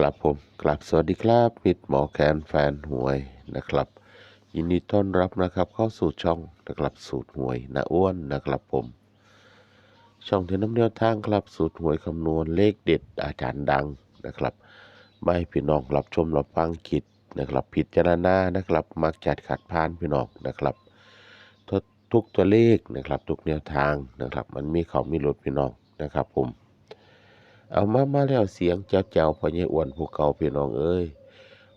ครับผมกลับสวัสดีครับมิดหมอแคนแฟนหวยนะครับ ยินดีต้อนรับนะครับเข้าสู่ช่องนะครับสูตรหวยนาอ้วนนะครับผม ช่องที่น้ำเนียวทางครับสูตรหวยคำนวณเลขเด็ดอาจารย์ดังนะครับไม่พี่น้องรับชมรับฟังคิดนะครับผิดจารณานะครับ มักจัดขัดพานพี่น้องนะครับทุกทุกตัวเลขนะครับ ทุกแนวทางนะครับ มันมีเขามีรถพี่น้องนะครับผม เอามามาแล้วเสียงเจ้าเจ้าพ่อใหญ่อ้วนผู้เก่าพี่น้องเอ้ย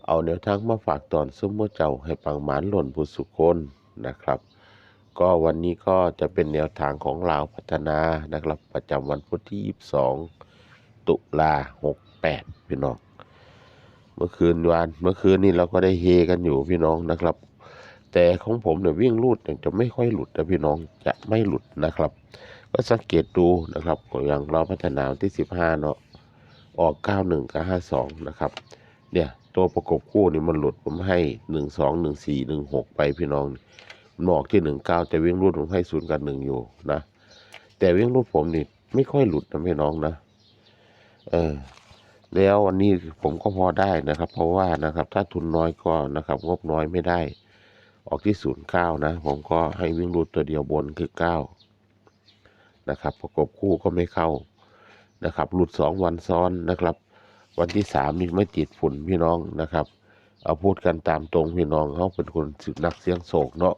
เอาแนวทางมาฝากตอนซุ้มมเจ้าให้ปังหมานหล่นผู้สุคนนะครับ ก็วันนี้ก็จะเป็นแนวทางของลาวพัฒนานะครับ ประจำวันพุธที่ 22 ตุลา68 พี่น้อง เมื่อคืนวานเมื่อคืนนี้เราก็ได้เฮกันอยู่พี่น้องนะครับ แต่ของผมเนี่ยวิ่งลูดจะไม่ค่อยหลุดนะพี่น้องจะไม่หลุดนะครับ ก็สังเกตดูนะครับอย่างเราพัฒนาวันที่สิบห้าเนาะออกเก้าหนึ่งกับห้าสองนะครับเนี่ยตัวประกบคู่นี่มันหลุดผมให้หนึ่งสองหนึ่งสี่หนึ่งหกไปพี่น้องมันออกที่หนึ่งเก้าแต่วิ่งรูดผมให้ศูนย์กับหนึ่งอยู่นะแต่วิ่งรูดผมนี่ไม่ค่อยหลุดนะพี่น้องนะเออแล้ววันนี้ผมก็พอได้นะครับ เพราะว่านะครับ ถ้าทุนน้อยก็นะครับ งบน้อยไม่ได้ ออกที่ศูนย์เก้านะ ผมก็ให้วิ่งรูดตัวเดียวบนคือเก้า นะครับ ประกบคู่ก็ไม่เข้านะครับ หลุดสองวันซ้อนนะครับ วันที่สามนี่ไม่ติดฝุ่นพี่น้องนะครับ เอาพูดกันตามตรงพี่น้องเขาเป็นคนสึกนักเสียงโศกเนาะ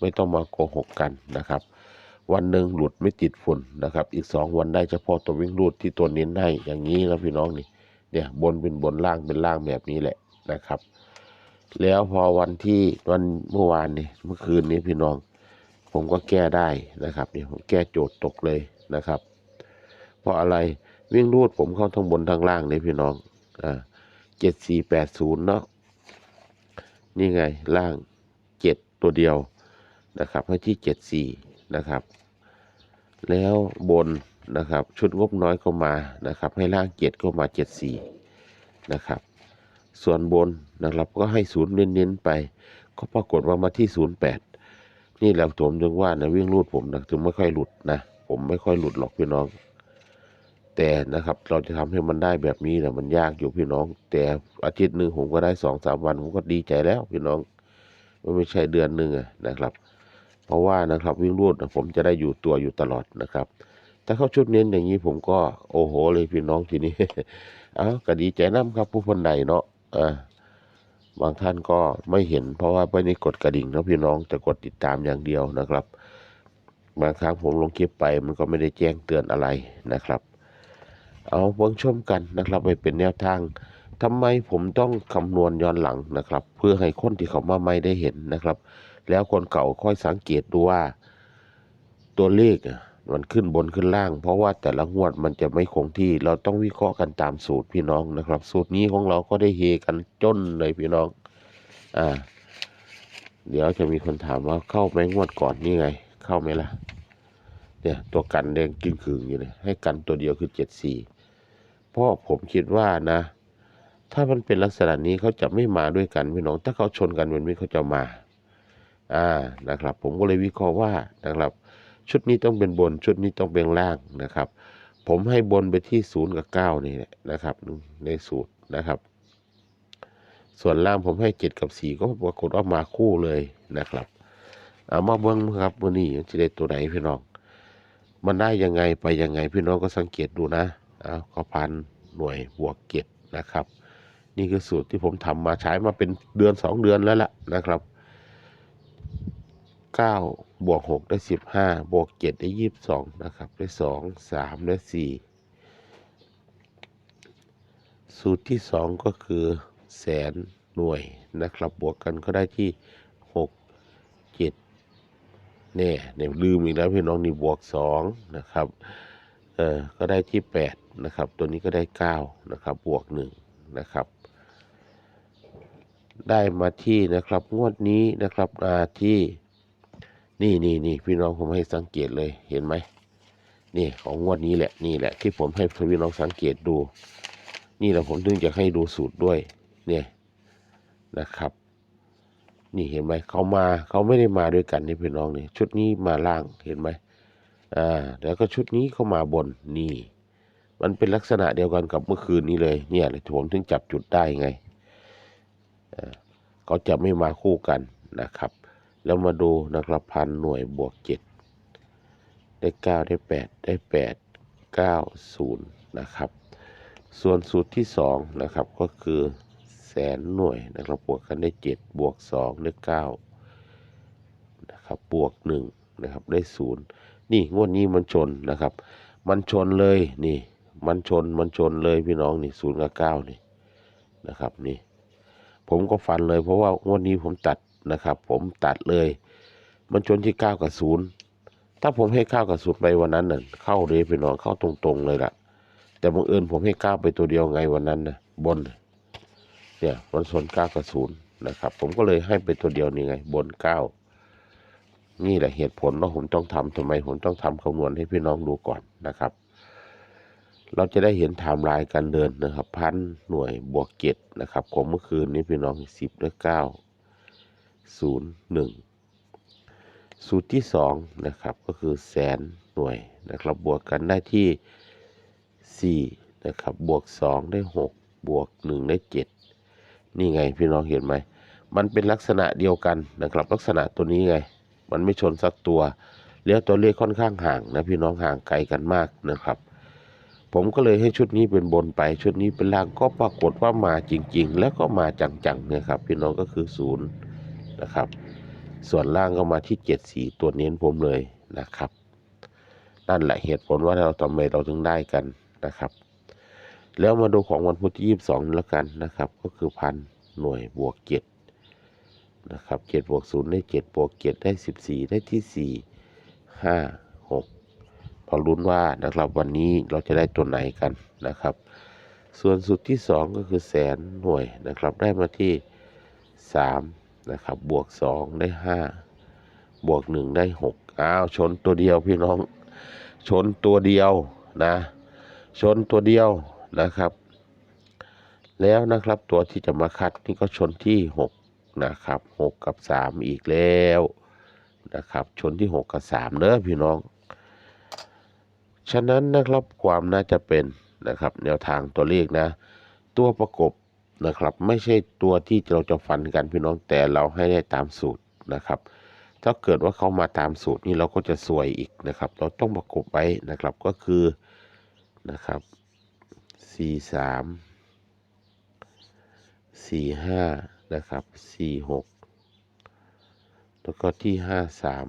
ไม่ต้องมาโกหกกันนะครับ วันหนึ่งหลุดไม่ติดฝุ่นนะครับ อีกสองวันได้เฉพาะตัววิ่งรูดที่ตัวเน้นให้อย่างนี้นะพี่น้องนี่เนี่ยบนเป็นบนล่างเป็นล่างแบบนี้แหละนะครับ แล้วพอวันที่วันเมื่อวานนี่เมื่อคืนนี้พี่น้อง ผมก็แก้ได้นะครับนี่ผมแก้โจทย์ตกเลยนะครับ เพราะอะไรวิ่งรูดผมเข้าทั้งบนทั้งล่างเลยพี่น้องอ่าเจ็ดสี่แปดศูนย์เนาะนี่ไงล่างเจ็ดตัวเดียวนะครับให้ที่เจ็ดสี่นะครับ แล้วบนนะครับ ชุดงบน้อยก็มานะครับ ให้ล่างเจ็ดก็มาเจ็ดสี่นะครับ ส่วนบนนะครับก็ให้ศูนย์เน้นๆไป ก็ปรากฏว่ามาที่ศูนย์แปด นี่แหละผมถึงว่านะวิ่งรูดผมนะถึงไม่ค่อยหลุดนะผมไม่ค่อยหลุดหรอกพี่น้อง แต่นะครับ เราจะทำให้มันได้แบบนี้นะมันยากอยู่พี่น้อง แต่อาทิตย์หนึ่งผมก็ได้สองสามวันผมก็ดีใจแล้วพี่น้องมไม่ใช่เดือนหนึ่งนะครับ เพราะว่านะครับวิ่งรูดนะผมจะได้อยู่ตัวอยู่ตลอดนะครับถ้าเข้าชุดเน้นอย่างนี้ผมก็โอ้โหเลยพี่น้องทีนี้ เอาก็ดีใจน้ำครับผู้คนใดเนาะอ่า บางท่านก็ไม่เห็นเพราะว่าไม่ได้กดกระดิ่งนะพี่น้องจะกดติดตามอย่างเดียวนะครับ บางครั้งผมลงคลิปไปมันก็ไม่ได้แจ้งเตือนอะไรนะครับ เอาเบิ่งชมกันนะครับไปเป็นแนวทางทำไมผมต้องคำนวณย้อนหลังนะครับ เพื่อให้คนที่เขามาไม่ได้เห็นนะครับ แล้วคนเก่าค่อยสังเกตดูว่า ตัวเลข มันขึ้นบนขึ้นล่าง เพราะว่าแต่ละงวดมันจะไม่คงที่ เราต้องวิเคราะห์กันตามสูตรพี่น้องนะครับ สูตรนี้ของเราก็ได้เฮกันจนเลยพี่น้อง อ่า เดี๋ยวจะมีคนถามว่าเข้าไหมงวดก่อนนี่ไง เข้าไหมล่ะ เนี่ยตัวกันแดงกิ้งขึงอยู่เนี่ยให้กันตัวเดียวคือเจ็ดสี่เพราะผมคิดว่านะ ถ้ามันเป็นลักษณะนี้เขาจะไม่มาด้วยกันพี่น้อง ถ้าเขาชนกันแบบนี้เขาจะมา อ่านะครับ ผมก็เลยวิเคราะห์ว่านะครับ ชุดนี้ต้องเป็นบน ชุดนี้ต้องเป็นล่างนะครับ ผมให้บนไปที่ศูนย์กับเก้านี่แหละนะครับในสูตรนะครับ ส่วนล่างผมให้เจ็ดกับสี่ก็ปรากฏว่ามาคู่เลยนะครับเอามาเบิ้งครับวันนี้จะได้ตัวไหนพี่น้อง มันได้ยังไงไปยังไงพี่น้องก็สังเกตดูนะเอาก็พันหน่วยบวกเจ็ดนะครับ นี่คือสูตรที่ผมทำมาใช้มาเป็นเดือนสองเดือนแล้วล่ะนะครับ เก้าบวกหกได้สิบห้าบวกเจ็ดได้ยี่สิบสองนะครับ ได้สองสามได้สี่สูตรที่สองก็คือแสนหน่วยนะครับ บวกกันก็ได้ที่หกเจ็ดเนี่ยเนี่ยลืมอีกแล้วพี่น้องนี่บวกสองนะครับเออก็ได้ที่แปดนะครับ ตัวนี้ก็ได้เก้านะครับบวกหนึ่งนะครับได้มาที่นะครับงวดนี้นะครับมาที่ นี่นี่นี่พี่น้องผมให้สังเกตเลยเห็นไหมนี่ของงวดนี้แหละนี่แหละ ที่ผมให้พี่น้องสังเกตดู นี่แหละผมถึงจะให้ดูสูตรด้วย เนี่ยนะครับ นี่เห็นไหมเขามาเขาไม่ได้มาด้วยกันนี่พี่น้องนี่ชุดนี้มาล่างเห็นไหมอ่าแล้วก็ชุดนี้เขามาบนนี่ มันเป็นลักษณะเดียวกันกับเมื่อคืนนี้เลย เนี่ยเลยผมถึงจับจุดได้ไงอ่อเขาจะไม่มาคู่กันนะครับ แล้วมาดูนะครับพันหน่วยบวกเจ็ดได้เก้าได้แปดได้แปดเก้าศูนย์นะครับ ส่วนสูตรที่สองนะครับก็คือแสนหน่วยนะครับบวกกันได้เจ็ดบวกสองได้เก้านะครับบวกหนึ่งนะครับได้ศูนย์นี่งวดนี้มันชนนะครับ มันชนเลยนี่มันชนมันชนเลยพี่น้องนี่ศูนย์กับเก้านี่นะครับนี่ผมก็ฟันเลยเพราะว่างวดนี้ผมตัด นะครับ ผมตัดเลย มันชนที่เก้ากับศูนย์ถ้าผมให้เก้ากับศูนย์ไปวันนั้นน่ะเข้าเลยพี่น้องเข้าตรงๆเลยล่ะ แต่บังเอิญผมให้เก้าไปตัวเดียวไงวันนั้นนะบน เนี่ยมันชนเก้ากับศูนย์นะครับ ผมก็เลยให้ไปตัวเดียวนี่ไง บนเก้านี่แหละเหตุผลว่าผมต้องทำทำไมผมต้องทำคำนวณให้พี่น้องดูก่อนนะครับเราจะได้เห็นไทม์ไลน์การเดินนะครับ พันหน่วยบวกเจ็ดนะครับของเมื่อคืนนี้พี่น้องสิบและเก้า ศูนย์หนึ่งสูตรที่สองนะครับก็คือแสนหน่วยนะครับบวกกันได้ที่สี่นะครับบวกสองได้หกบวกหนึ่งได้เจ็ดนี่ไงพี่น้องเห็นไหม มันเป็นลักษณะเดียวกันนะครับลักษณะตัวนี้ไง มันไม่ชนสักตัวแล้วตัวเลขค่อนข้างห่างนะพี่น้องห่างไกลกันมากนะครับ ผมก็เลยให้ชุดนี้เป็นบนไป ชุดนี้เป็นล่างก็ปรากฏว่ามาจริง ๆ แล้วก็มาจังๆเนี่ยครับพี่น้องก็คือศูนย์ นะครับ ส่วนล่างก็มาที่เจ็ดสีตัวเน้นผมเลยนะครับ นั่นแหละเหตุผลว่าเราทำไมเราถึงได้กันนะครับ แล้วมาดูของวันพุธที่ยี่สิบสองแล้วกันนะครับ ก็คือพันหน่วยบวกเจ็ดนะครับเจ็ดบวกศูนย์ได้เจ็ดบวกเจ็ดได้สิบสี่ได้ที่สี่ห้าหกพอลุ้นว่านะครับวันนี้เราจะได้ตัวไหนกันนะครับ ส่วนสุดที่สองก็คือแสนหน่วยนะครับได้มาที่สาม นะครับ บวกสองได้ห้าบวกหนึ่งได้หกอ้าว ชนตัวเดียวพี่น้อง ชนตัวเดียวนะ ชนตัวเดียวนะครับ แล้วนะครับตัวที่จะมาคัดนี่ก็ชนที่หกนะครับหกกับสามอีกแล้วนะครับ ชนที่หกกับสามเนอะพี่น้อง ฉะนั้นนะครับความน่าจะเป็นนะครับ แนวทางตัวเลขนะ ตัวประกบ นะครับ ไม่ใช่ตัวที่เราจะฟันกันพี่น้องแต่เราให้ได้ตามสูตรนะครับ ถ้าเกิดว่าเขามาตามสูตรนี่เราก็จะสวยอีกนะครับ เราต้องประกบไว้นะครับก็คือนะครับสี่สามสี่ห้านะครับสี่หกแล้วก็ที่ห้าสาม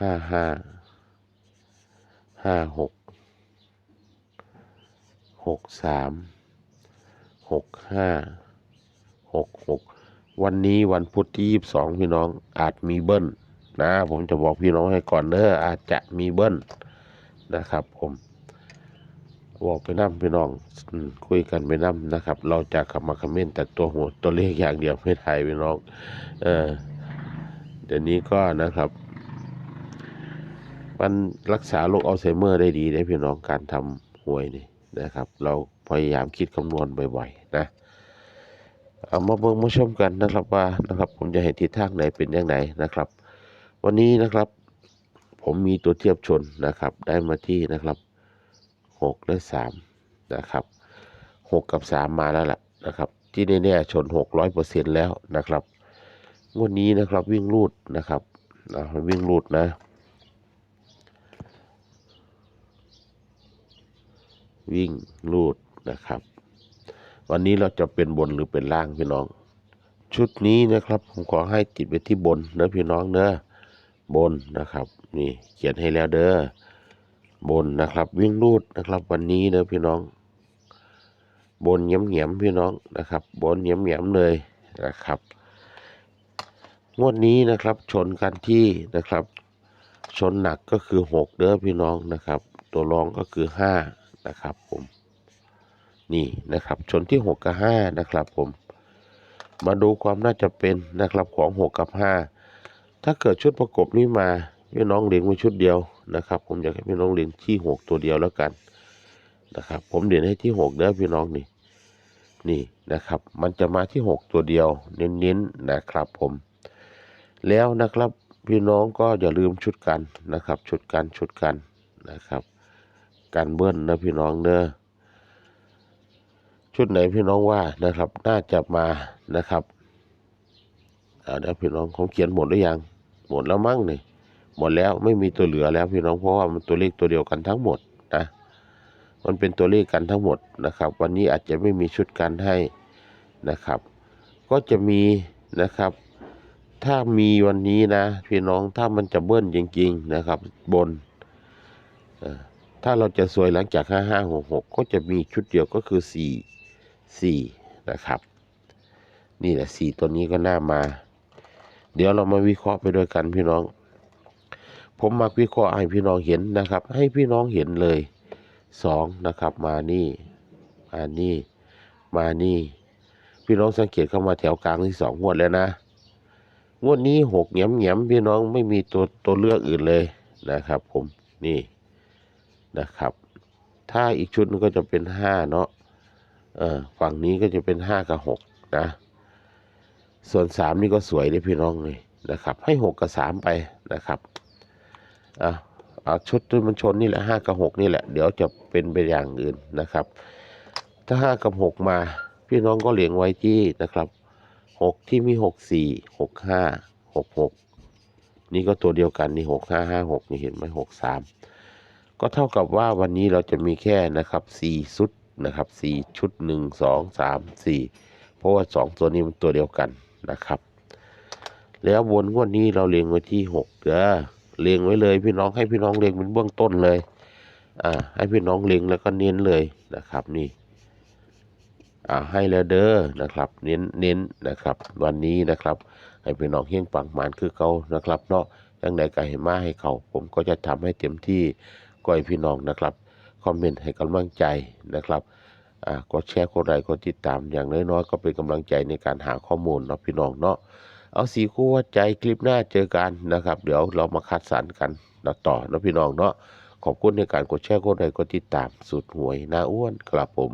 ห้าห้าห้าหกหกสาม หกห้าหกหกวันนี้วันพุธที่ยี่สิบสองพี่น้องอาจมีเบิ้ลนะผมจะบอกพี่น้องให้ก่อนเด้ออาจจะมีเบิ้ลนะครับผมบอกไปนั่พี่น้องคุยกันไปนั่นะครับ เราจะขับมาคอมเมนต์แต่ตัวหัวตัวเลขอย่างเดียวไม่ไทยพี่น้องเออเดี๋ยวนี้ก็นะครับ มันรักษาโรคอัลไซเมอร์ได้ดีได้พี่น้องการทำหวยนี่นะครับ เรา พยายามคิดคำนวณบ่อยๆนะเอามาเบิ่งมาชมกันนะครับว่านะครับ ผมจะเห็นทิศทางไหนเป็นอย่างไรนะครับ วันนี้นะครับ ผมมีตัวเทียบชนนะครับ ได้มาที่นะครับหกและสามนะครับหกกับสามมาแล้วล่ะนะครับ ที่แน่ๆชนหกร้อยเปอร์เซ็นแล้วนะครับงวดนี้นะครับวิ่งรูดนะครับวิ่งรูดนะวิ่งลูด นะครับ วันนี้เราจะเป็นบนหรือเป็นล่างพี่น้อง ชุดนี้นะครับ ผมขอให้ติดไปที่บนเด้อพี่น้องเด้อบนนะครับ นี่เขียนให้แล้วเด้อบนนะครับ วิ่งลูดนะครับ วันนี้เด้อพี่น้อง บนเงียมเงียมๆพี่น้องนะครับ บนเงียมเงียมๆเลยนะครับงวดนี้นะครับชนกันที่นะครับ ชนหนักก็คือหกเด้อพี่น้องนะครับ ตัวรองก็คือห้านะครับผม นี่นะครับ ชนที่หกกับห้านะครับผม มาดูความน่าจะเป็นนะครับของหกกับห้าถ้าเกิดชุดประกบนี้มาพี่น้องเลี้ยงไว้ชุดเดียวนะครับ ผมอยากให้พี่น้องเลี้ยงที่หกตัวเดียวแล้วกันนะครับ ผมเด่นให้ที่หกเด้อพี่น้องนี่นี่นะครับ มันจะมาที่หกตัวเดียว เน้นๆนะครับ ผม แล้วนะครับพี่น้องก็อย่าลืมชุดกันนะครับ ชุดกันชุดกันนะครับ การเบิ้ลนะพี่น้องเด้อ ชุดไหนพี่น้องว่านะครับ น่าจะมานะครับเอาเดี๋ยวพี่น้องผมเขียนหมดหรือยัง หมดแล้วมั้งนี่หมดแล้วไม่มีตัวเหลือแล้วพี่น้องเพราะว่ามันตัวเลขตัวเดียวกันทั้งหมดนะมันเป็นตัวเลขกันทั้งหมดนะครับ วันนี้อาจจะไม่มีชุดกันให้นะครับ ก็จะมีนะครับ ถ้ามีวันนี้นะพี่น้องถ้ามันจะเบิ้ลจริง ๆนะครับ บนอ่อถ้าเราจะสวยหลังจาก 5566 ก็จะมีชุดเดียวก็คือ 4 4นะครับ นี่แหละ4ตัวนี้ก็น่ามา เดี๋ยวเรามาวิเคราะห์ไปด้วยกันพี่น้อง ผมมาวิเคราะห์ให้พี่น้องเห็นนะครับ ให้พี่น้องเห็นเลยสองนะครับ มานี่มานี่ มานี่ พี่น้องสังเกตเข้ามาแถวกลางที่สองงวดแล้วนะงวดนี้หกเหงียมเหงียมพี่น้องไม่มีตัวตัวเลือกอื่นเลยนะครับ ผมนี่นะครับ ถ้าอีกชุดนึงก็จะเป็นห้าเนาะ เออฝั่งนี้ก็จะเป็นห้ากับหกนะ ส่วนสามนี่ก็สวยเลยพี่น้องเลยนะครับ ให้หกกับสามไปนะครับอะเอาชุดที่มันชนนี่แหละห้ากับหกนี่แหละ เดี๋ยวจะเป็นไปอย่างอื่นนะครับ ถ้าห้ากับหกมา พี่น้องก็เหลียงไว้ที่นะครับหกที่มีหกสี่หกห้าหกหกนี่ก็ตัวเดียวกันนี่หกห้าห้าหกนี่เห็นไหมหกสามก็เท่ากับว่าวันนี้เราจะมีแค่นะครับสี่ชุด นะครับสี่ชุดหนึ่งสองสามสี่เพราะว่าสองตัวนี้มันตัวเดียวกันนะครับ แล้วบนงวดนี้เราเลียงไว้ที่หกเด้อเลียงไว้เลยพี่น้องให้พี่น้องเลียงเป็นเบื้องต้นเลย อ่า ให้พี่น้องเลียงแล้วก็เน้นเลยนะครับนี่อ่าให้แล้วเด้อนะครับ เน้นเน้นนะครับ วันนี้นะครับ ให้พี่น้องเฮี้ยงปังหมานคือเขานะครับเนาะยังใดก็ให้มาให้เขาผมก็จะทำให้เต็มที่ก็ให้พี่น้องนะครับ คอมเมนต์ให้กำลังใจนะครับกดแชร์กดไลค์กดติดตามอย่างน้อยๆก็เป็นกำลังใจในการหาข้อมูลเนาะพี่น้องเนาะเอาสีคู่วัดใจคลิปหน้าเจอกันนะครับ เดี๋ยวเรามาคัดสรรกันต่อเนาะพี่น้องเนาะขอบคุณในการกดแชร์กดไลค์กดติดตามสุดหวยหน้าอ้วนครับผม